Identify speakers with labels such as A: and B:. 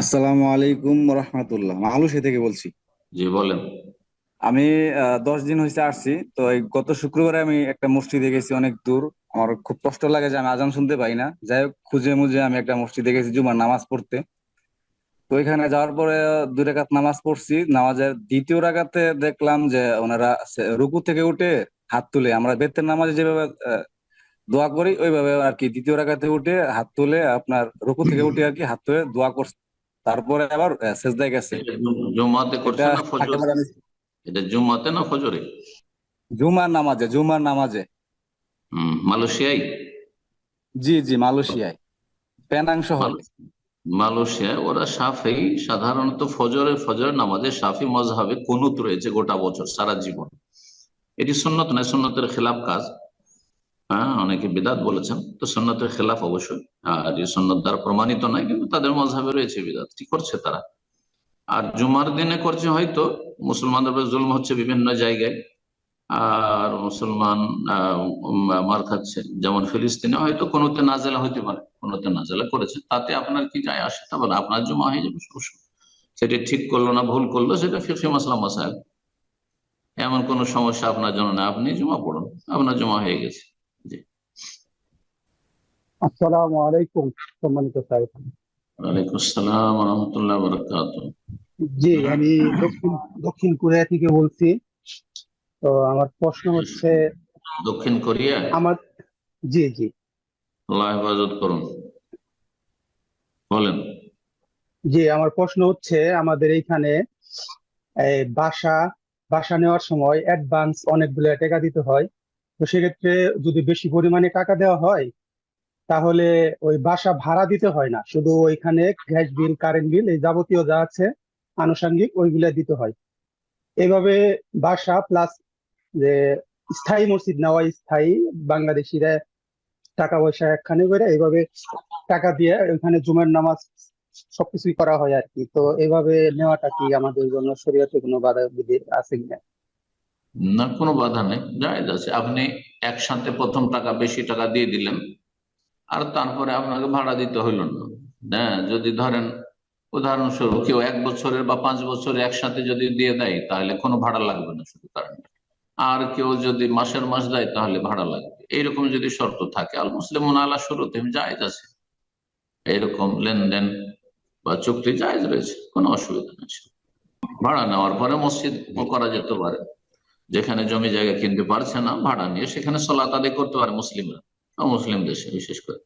A: আসসালামু আলাইকুম রহমতুল্লাহ। মালয়েশিয়া থেকে বলছি।
B: জি বলেন।
A: আমি দশ দিন হয়েছে আসছি তো এই গত শুক্রবারে আমি একটা মসজিদে গেছি অনেক দূর। আমার খুব কষ্ট লাগে যে আমি আজান শুনতে পাই না। যাই হোক খুঁজে মুজে আমি একটা মসজিদে গেছি জুমার নামাজ পড়তে। তো ওইখানে যাওয়ার পরে দুই রাকাত নামাজ পড়ছি। নামাজের দ্বিতীয় রাকাতে দেখলাম যে ওনারা রুকু থেকে উঠে হাত তুলে আমরা বেতের নামাজে যেভাবে দোয়া করি ওইভাবে আর কি দ্বিতীয় রাকাতে উঠে হাত তুলে আপনার রুকু থেকে উঠে আর কি হাত তুলে দোয়া করছে। তারপরে আবার সেজদায় গেছে।
B: এটা জুম- জুম্মাতে করছে না ফজর? এটা জুম্মাতে না ফজরে?
A: জুমার নামাজে জুমার নামাজে।
B: হম মালয়েশিয়ায়?
A: জি জি মালয়েশিয়ায়। পেনাং শহর।
B: মাল- মালয়েশিয়ায় ওরা সাফেই সাধারণত ফজরে ফজর নামাজে সাফি মজহাবে কুনুত রয়েছে গোটা বছর সারা জীবন। এটি সুন্নত নয় সুন্নতের খেলাফ কাজ। হ্যাঁ অনেকে বিদাত বলেছেন। তো সুন্নতের খেলাফ অবশ্যই। আর এই সুন্নত দ্বারা প্রমাণিত নয়, কিন্তু তাদের মজহাবে রয়েছে বিদাত। কি করছে তারা? আর জুমার দিনে করছে হয়তো মুসলমানদের উপর জুলম হচ্ছে বিভিন্ন জায়গায়। আর মুসলমান মার খাচ্ছে। যেমন ফিলিস্তিনে হয়তো কোনোতে নাজেলা হইতে পারে, কোনোতে নাজেলা করেছে। তাতে আপনার কি যায় আসে? তা বলে, আপনার জমা হয়ে যাবে। সেটা ঠিক করল না, ভুল করল, সেটা ফিফি মাসলাম মাসাইল। এমন কোন সমস্যা আপনার জন্য না আপনি জমা পড়ুন, আপনার জমা হয়ে গেছে।
C: আসসালামু আলাইকুম সম্মানিত সাহেব।
B: ওয়ালাইকুম আসসালাম রহমতুল্লাহ বরকাত
C: জি আমি দক্ষিণ দক্ষিণ কোরিয়া থেকে বলছি। তো আমার প্রশ্ন হচ্ছে
B: দক্ষিণ কোরিয়া?
C: আমার জি জি।
B: আল্লাহ হেফাজত করুন। বলেন।
C: জি আমার প্রশ্ন হচ্ছে আমাদের এইখানে এই বাসা বাসা নেওয়ার সময় অ্যাডভান্স অনেকগুলো টাকা দিতে হয়। তো সেক্ষেত্রে যদি বেশি পরিমাণে টাকা দেওয়া হয় তাহলে ওই বাসা ভাড়া দিতে হয় না। শুধু ওইখানে গ্যাস বিল, কারেন্ট বিল, এই যাবতীয় যা আছে আনুষঙ্গিক ওইগুলা দিতে হয়। এভাবে বাসা প্লাস যে স্থায়ী মসজিদ, নেওয়া স্থায়ী, বাংলাদেশিরা টাকা পয়সা একখানে করে এইভাবে টাকা দিয়ে ওইখানে জুমের নামাজ সবকিছুই করা হয় আর কি। তো এভাবে নেওয়াটা কি আমাদের জন্য শরীয়তে কোনো বাধা বিধি আছে কিনা?
B: না, কোনো বাধা নেই। জায়েজ আছে। আপনি একসাথে প্রথম টাকা, বেশি টাকা দিয়ে দিলেন আর তারপরে আপনাকে ভাড়া দিতে হইল না। হ্যাঁ যদি ধরেন, উদাহরণস্বরূপ কেউ এক বছরের বা পাঁচ বছরের একসাথে যদি দিয়ে দেয়, তাহলে কোনো ভাড়া লাগবে না শুধু কারেন্ট আর কেউ যদি মাসের মাস দেয়, তাহলে ভাড়া লাগবে। এইরকম যদি শর্ত থাকে, আল মুসলিম আল্লাহ শুরুতে জায়েজ আছে। এইরকম লেনদেন বা চুক্তি জায়েজ রয়েছে, কোনো অসুবিধা নেই। ভাড়া নেওয়ার পরে মসজিদ করা যেতে পারে। যেখানে জমি জায়গা কিনতে পারছে না, ভাড়া নিয়ে সেখানে সলাত আদায় করতে পারে মুসলিমরা। মুসলিম দেশে বিশেষ করে।